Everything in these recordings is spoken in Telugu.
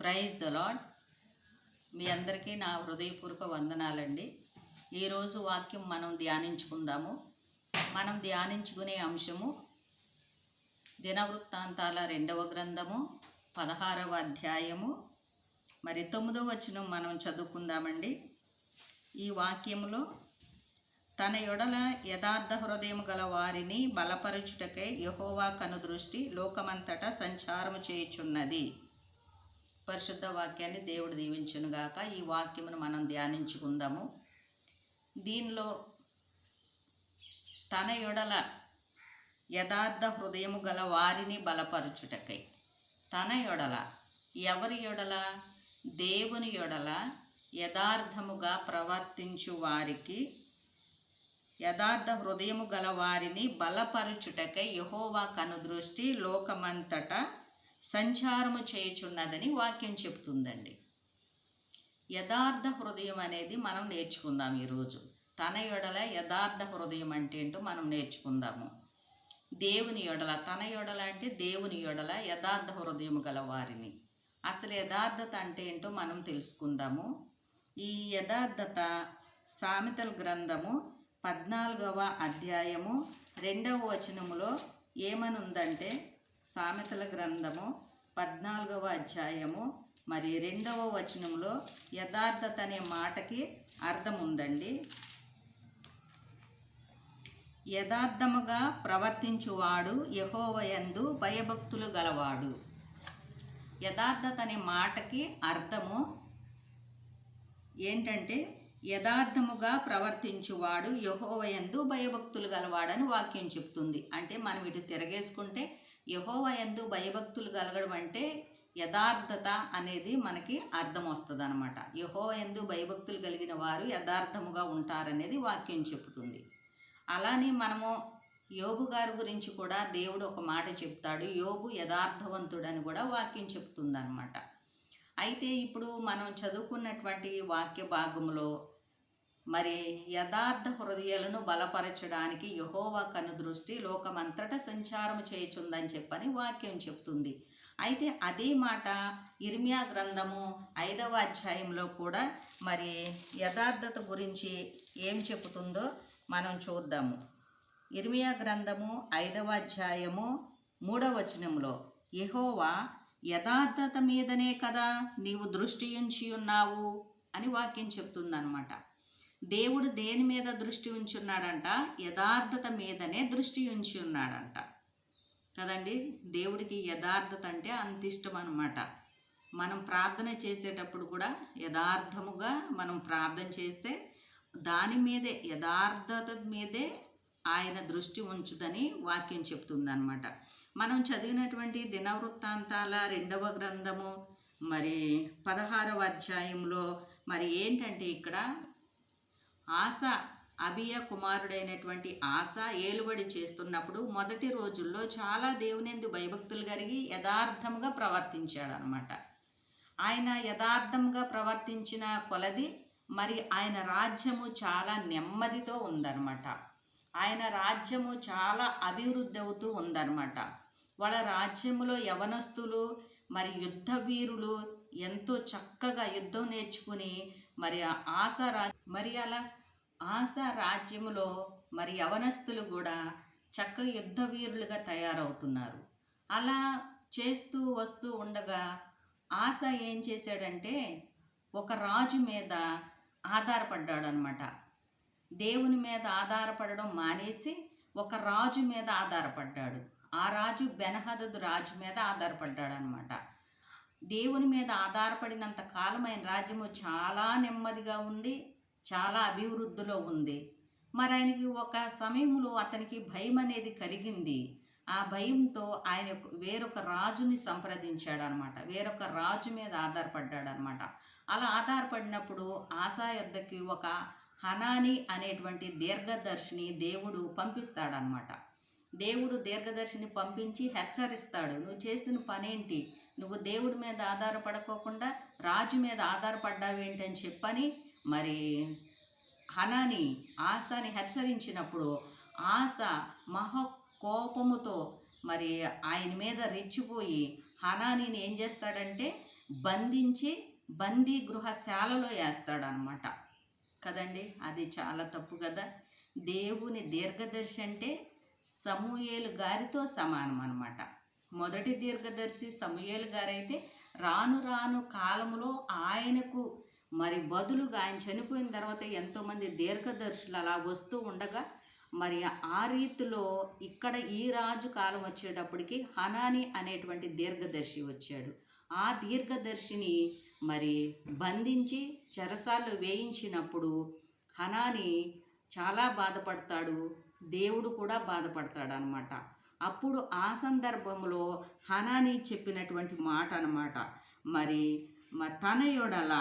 ప్రైజ్ ద లాడ్ మీ అందరికీ నా హృదయపూర్వక వందనాలండి. ఈరోజు వాక్యం మనం ధ్యానించుకుందాము. మనం ధ్యానించుకునే అంశము దినవృత్తాంతాల రెండవ గ్రంథము పదహారవ అధ్యాయము. మరి తొమ్మిదవ వచనం మనం చదువుకుందామండి. ఈ వాక్యములో తన యొడల యథార్థ హృదయం గల వారిని బలపరచుటకై యహోవా కనుదృష్టి లోకమంతటా సంచారము చేయుచున్నది. పరిశుద్ధ వాక్యాన్ని దేవుడు దీవించునుగాక ఈ వాక్యమును మనం ధ్యానించుకుందాము. దీనిలో తన యొడల యథార్థ హృదయము గల వారిని బలపరచుటకై తన యొడల ఎవరి యొడల దేవుని యొడల యథార్థముగా ప్రవర్తించు వారికి యథార్థ హృదయము గల వారిని బలపరుచుటకై యహోవా కనుదృష్టి లోకమంతటా సంచారము చేయుచున్నదని వాక్యం చెబుతుందండి. యథార్థ హృదయం అనేది మనం నేర్చుకుందాం ఈరోజు. తన యొడల యథార్థ హృదయం అంటే ఏంటో మనం నేర్చుకుందాము. దేవుని యొడల తన యొడల అంటే దేవుని యొడల యథార్థ హృదయం గల వారిని. అసలు యథార్థత అంటే ఏంటో మనం తెలుసుకుందాము. ఈ యథార్థత సామెతల గ్రంథము పద్నాలుగవ అధ్యాయము రెండవ వచనములో ఏమనుందంటే సామెతల గ్రంథము పద్నాలుగవ అధ్యాయము మరి రెండవ వచనంలో యథార్థత అనే మాటకి అర్థం ఉందండి యథార్థముగా ప్రవర్తించువాడు యహోవయందు భయభక్తులు గలవాడు. యథార్థత అనే మాటకి అర్థము ఏంటంటే యథార్థముగా ప్రవర్తించువాడు యహోవయందు భయభక్తులు గలవాడని వాక్యం చెప్తుంది. అంటే మనం ఇటు తిరగేసుకుంటే యహోవయందు భయభక్తులు కలగడం అంటే యథార్థత అనేది మనకి అర్థం వస్తుంది అనమాట యహోవయందు భయభక్తులు కలిగిన వారు యథార్థముగా ఉంటారనేది వాక్యం చెబుతుంది. అలానే మనము యోబు గారి గురించి కూడా దేవుడు ఒక మాట చెప్తాడు. యోబు యథార్థవంతుడని కూడా వాక్యం చెప్తుందన్నమాట అయితే ఇప్పుడు మనం చదువుకున్నటువంటి వాక్య భాగంలో మరి యథార్థ హృదయాలను బలపరచడానికి యహోవా కను దృష్టి లోకమంతటా సంచారం చేయుచుందని చెప్పని వాక్యం చెప్తుంది. అయితే అదే మాట ఇర్మియా గ్రంథము ఐదవ అధ్యాయంలో కూడా మరి యథార్థత గురించి ఏం చెబుతుందో మనం చూద్దాము. ఇర్మియా గ్రంథము ఐదవ అధ్యాయము మూడవ వచనంలో యహోవా యథార్థత మీదనే కదా నీవు దృష్టి ఉంచి ఉన్నావు అని వాక్యం చెప్తుందనమాట దేవుడు దేని మీద దృష్టి ఉంచున్నాడంట? యథార్థత మీదనే దృష్టి ఉంచి ఉన్నాడంట కదండి? దేవుడికి యథార్థత అంటే అంత ఇష్టం అనమాట మనం ప్రార్థన చేసేటప్పుడు కూడా యథార్థముగా మనం ప్రార్థన చేస్తే దాని మీదే యథార్థత మీదే ఆయన దృష్టి ఉంచుదని వాక్యం చెప్తుందనమాట మనం చదివినటువంటి దినవృత్తాంతాల రెండవ గ్రంథము మరి పదహారవ అధ్యాయంలో మరి ఏంటంటే ఇక్కడ ఆశ అభియ కుమారుడైనటువంటి ఆశ ఏలుబడి చేస్తున్నప్పుడు మొదటి రోజుల్లో చాలా దేవునిందు భయభక్తులు కలిగి యథార్థముగా ప్రవర్తించాడు అనమాట ఆయన యథార్థంగా ప్రవర్తించిన కొలది మరి ఆయన రాజ్యము చాలా నెమ్మదితో ఉందన్నమాట ఆయన రాజ్యము చాలా అభివృద్ధి అవుతూ ఉందన్నమాట వాళ్ళ రాజ్యములో యవనస్తులు మరి యుద్ధ వీరులు ఎంతో చక్కగా యుద్ధం నేర్చుకుని మరి ఆశ రా మరి అలా ఆశ రాజ్యములో మరి యవనస్తులు కూడా చక్కగా యుద్ధ వీరులుగా తయారవుతున్నారు. అలా చేస్తూ వస్తూ ఉండగా ఆశ ఏం చేశాడంటే ఒక రాజు మీద ఆధారపడ్డాడు అనమాట దేవుని మీద ఆధారపడడం మానేసి ఒక రాజు మీద ఆధారపడ్డాడు. ఆ రాజు బెనహదదు రాజు మీద ఆధారపడ్డాడు అనమాట దేవుని మీద ఆధారపడినంత కాలం ఆయన రాజ్యము చాలా నెమ్మదిగా ఉంది. చాలా అభివృద్ధిలో ఉంది. మరి ఆయనకి ఒక సమయంలో అతనికి భయం అనేది కలిగింది. ఆ భయంతో ఆయన వేరొక రాజుని సంప్రదించాడు అనమాట వేరొక రాజు మీద ఆధారపడ్డాడు అనమాట అలా ఆధారపడినప్పుడు ఆశా యొద్దకి ఒక హనాని అనేటువంటి దీర్ఘదర్శిని దేవుడు పంపిస్తాడనమాట. దేవుడు దీర్ఘదర్శిని పంపించి హెచ్చరిస్తాడు. నువ్వు చేసిన పనేంటి? నువ్వు దేవుడి మీద ఆధారపడకోకుండా రాజు మీద ఆధారపడ్డావేంటి అని చెప్పని మరి హనాని ఆశాని హెచ్చరించినప్పుడు ఆశ మహ కోపముతో మరి ఆయన మీద రెచ్చిపోయి హనానీని ఏం చేస్తాడంటే బంధించి బందీ గృహశాలలో వేస్తాడనమాట. కదండి? అది చాలా తప్పు కదా. దేవుని దీర్ఘదర్శి అంటే సమూయేలు గారితో సమానం అనమాట. మొదటి దీర్ఘదర్శి సమూయేలు గారైతే రాను రాను కాలములో ఆయనకు మరి బదులుగా ఆయన చనిపోయిన తర్వాత ఎంతోమంది దీర్ఘదర్శులు అలా వస్తూ ఉండగా మరి ఆ రీతిలో ఇక్కడ ఈ రాజు కాలం వచ్చేటప్పటికి హనాని అనేటువంటి దీర్ఘదర్శి వచ్చాడు. ఆ దీర్ఘదర్శిని మరి బంధించి చెరసాల్లో వేయించినప్పుడు హనాని చాలా బాధపడతాడు దేవుడు కూడా బాధపడతాడు అనమాట అప్పుడు ఆ సందర్భంలో హనాని చెప్పినటువంటి మాట అనమాట మరి మ- తన యొడల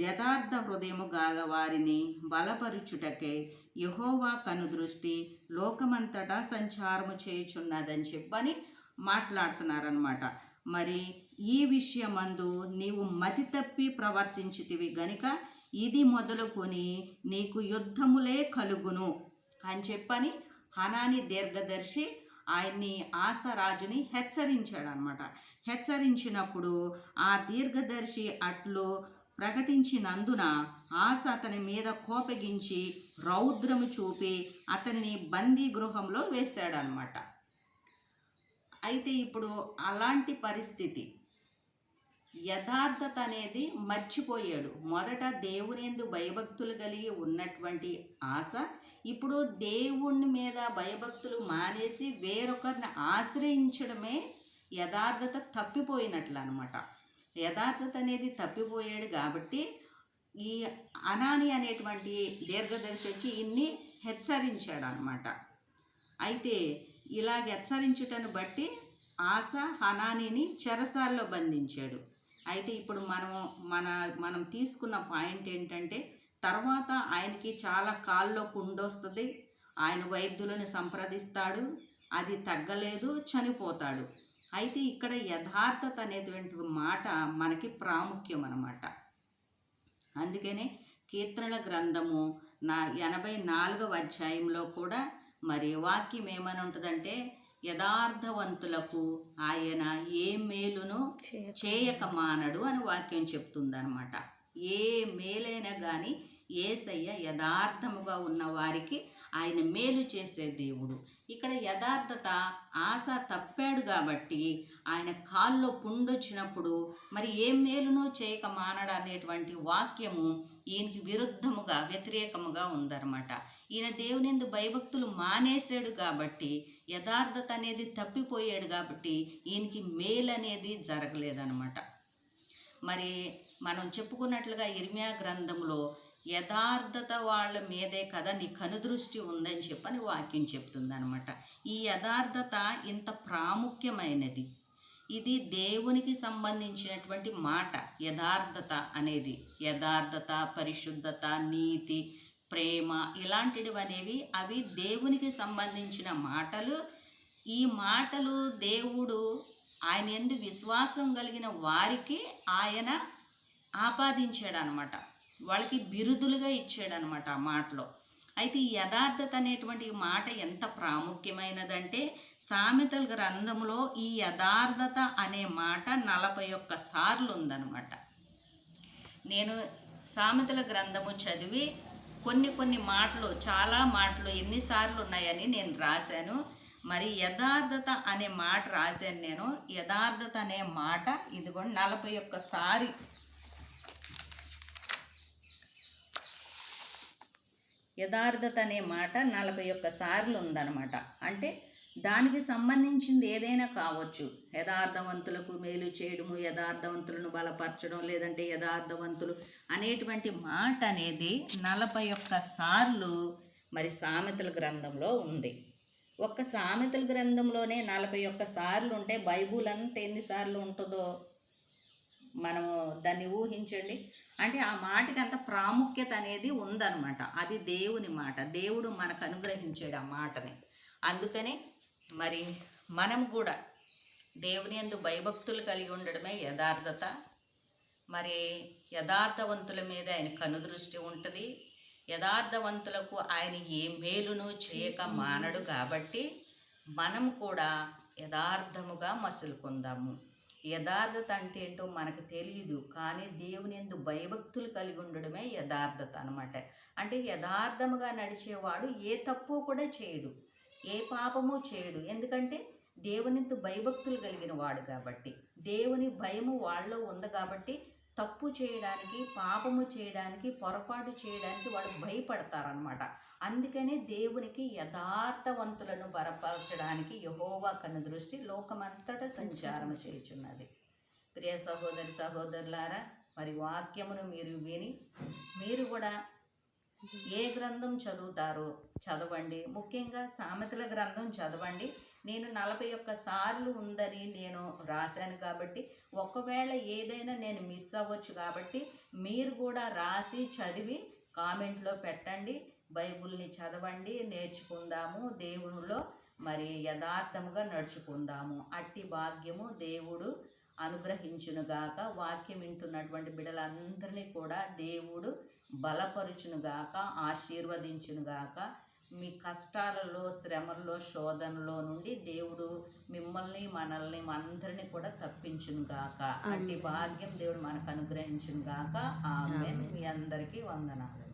యథార్థ హృదయము గల వారిని బలపరుచుటకే యహోవా కనుదృష్టి లోకమంతటా సంచారము చేయుచున్నదని చెప్పని మాట్లాడుతున్నారనమాట మరి ఈ విషయమందు నీవు మతి తప్పి ప్రవర్తించితివి గనుక ఇది మొదలుకొని నీకు యుద్ధములే కలుగును అని చెప్పని హనాని దీర్ఘదర్శి ఆయన్ని ఆసరాజుని హెచ్చరించాడనమాట హెచ్చరించినప్పుడు ఆ దీర్ఘదర్శి అట్లు ప్రకటించినందున ఆశ అతని మీద కోపగించి రౌద్రము చూపి అతన్ని బందీ గృహంలో వేశాడనమాట అయితే ఇప్పుడు అలాంటి పరిస్థితి. యథార్థత అనేది మర్చిపోయాడు. మొదట దేవునిందు భయభక్తులు కలిగి ఉన్నటువంటి ఆశ ఇప్పుడు దేవుని మీద భయభక్తులు మానేసి వేరొకరిని ఆశ్రయించడమే యథార్థత తప్పిపోయినట్లు అనమాట యథార్థత అనేది తప్పిపోయాడు కాబట్టి ఈ అనాని అనేటువంటి దీర్ఘదర్శి వచ్చి ఇన్ని హెచ్చరించాడు అనమాట అయితే ఇలాగ హెచ్చరించుటను బట్టి ఆశ హనానిని చెరసాల్లో బంధించాడు. అయితే ఇప్పుడు మనము మన మనం తీసుకున్న పాయింట్ ఏంటంటే తర్వాత ఆయనకి చాలా కాల్లో పుండొస్తుంది ఆయన వైద్యులను సంప్రదిస్తాడు అది తగ్గలేదు చనిపోతాడు. అయితే ఇక్కడ యథార్థత అనేటువంటి మాట మనకి ప్రాముఖ్యం అన్నమాట అందుకనే కీర్తనల గ్రంథము నా ఎనభై నాలుగవ అధ్యాయంలో కూడా మరి వాక్యం ఏమని ఉంటుందంటే యథార్థవంతులకు ఆయన ఏ మేలును చేయక మానడు అని వాక్యం చెప్తుందనమాట. ఏ మేలైనా కానీ ఏసయ్య యథార్థముగా ఉన్న వారికి ఆయన మేలు చేసే దేవుడు. ఇక్కడ యథార్థత ఆశ తప్పాడు కాబట్టి ఆయన కాల్లో పుండొచ్చినప్పుడు మరి ఏం మేలునో చేయక మానడ అనేటువంటి వాక్యము ఈయనకి విరుద్ధముగా వ్యతిరేకముగా ఉందన్నమాట. ఈయన దేవునిందు భయభక్తులు మానేశాడు కాబట్టి యథార్థత అనేది తప్పిపోయాడు కాబట్టి ఈయనకి మేలు అనేది జరగలేదన్నమాట. మరి మనం చెప్పుకున్నట్లుగా ఇర్మియా గ్రంథంలో యథార్థత వాళ్ళ మీదే కదా నీ కనుదృష్టి ఉందని చెప్పని వాక్యం చెప్తుందనమాట ఈ యథార్థత ఇంత ప్రాముఖ్యమైనది. ఇది దేవునికి సంబంధించినటువంటి మాట. యథార్థత అనేది యథార్థత పరిశుద్ధత నీతి ప్రేమ ఇలాంటివి అనేవి అవి దేవునికి సంబంధించిన మాటలు. ఈ మాటలు దేవుడు ఆయన ఎందు విశ్వాసం కలిగిన వారికి ఆయన ఆపాదించాడు అనమాట వాళ్ళకి బిరుదులుగా ఇచ్చాడనమాట ఆ మాటలో. అయితే ఈ యథార్థత అనేటువంటి మాట ఎంత ప్రాముఖ్యమైనదంటే సామెతల గ్రంథంలో ఈ యథార్థత అనే మాట నలభై ఒక్క సార్లు ఉందన్నమాట నేను సామెతల గ్రంథము చదివి కొన్ని కొన్ని మాటలు చాలా మాటలు ఎన్నిసార్లు ఉన్నాయని నేను రాశాను. మరి యథార్థత అనే మాట రాశాను నేను. యథార్థత అనే మాట ఇదిగోండి నలభై ఒక్కసారి యథార్థత అనే మాట నలభై ఒక్క సార్లు ఉందన్నమాట అంటే దానికి సంబంధించింది ఏదైనా కావచ్చు. యథార్థవంతులకు మేలు చేయడము యథార్థవంతులను బలపరచడం లేదంటే యథార్థవంతులు అనేటువంటి మాట అనేది నలభై ఒక్క సార్లు మరి సామెతల గ్రంథంలో ఉంది. ఒక్క సామెతల గ్రంథంలోనే నలభై ఒక్క సార్లు ఉంటే బైబుల్ అంతా ఎన్నిసార్లు ఉంటుందో? మనము దాన్ని ఊహించండి. అంటే ఆ మాటకి అంత ప్రాముఖ్యత అనేది ఉందన్నమాట. అది దేవుని మాట. దేవుడు మనకు అనుగ్రహించాడు ఆ మాటని. అందుకని మరి మనం కూడా దేవుని యందు భయభక్తులు కలిగి ఉండడమే యథార్థత. మరి యథార్థవంతుల మీద ఆయన కనుదృష్టి ఉంటుంది. యథార్థవంతులకు ఆయన ఏ మేలును చేయక మానడు కాబట్టి మనం కూడా యథార్థముగా మసులుకుందాము. యథార్థత అంటే ఏంటో మనకు తెలియదు కానీ దేవుని ఎందు భయభక్తులు కలిగి ఉండడమే యథార్థత అనమాట అంటే యథార్థముగా నడిచేవాడు ఏ తప్పు కూడా చేయడు. ఏ పాపము చేయడు. ఎందుకంటే దేవునితో భయభక్తులు కలిగిన వాడు కాబట్టి. దేవుని భయము వాళ్ళలో ఉంది కాబట్టి తప్పు చేయడానికి పాపము చేయడానికి పొరపాటు చేయడానికి వాళ్ళు భయపడతారనమాట అందుకనే దేవునికి యథార్థవంతులను బలపరచడానికి యహోవా కన్ను దృష్టి లోకమంతటా సంచారం చేస్తున్నది ప్రియ సహోదరి సహోదరులారా మరి వాక్యమును మీరు విని మీరు కూడా ఏ గ్రంథం చదువుతారో చదవండి. ముఖ్యంగా సామెతల గ్రంథం చదవండి. నేను నలభై ఒక్క సార్లు ఉందని నేను రాశాను కాబట్టి ఒకవేళ ఏదైనా నేను మిస్ అవ్వచ్చు కాబట్టి మీరు కూడా రాసి చదివి కామెంట్లో పెట్టండి. బైబిల్ని చదవండి నేర్చుకుందాము దేవునిలో. మరి యథార్థముగా నడుచుకుందాము. అట్టి భాగ్యము దేవుడు అనుగ్రహించునుగాక. వాక్యం వింటున్నటువంటి బిడ్డలందరినీ కూడా దేవుడు బలపరుచునుగాక ఆశీర్వదించునుగాక. మీ కష్టాలలో శ్రమల్లో శోధనలో నుండి దేవుడు మిమ్మల్ని మనల్ని అందరినీ కూడా తప్పించునుగాక. అట్టి భాగ్యం దేవుడు మనకు అనుగ్రహించునుగాక. ఆమె మీ అందరికీ వందనాలు.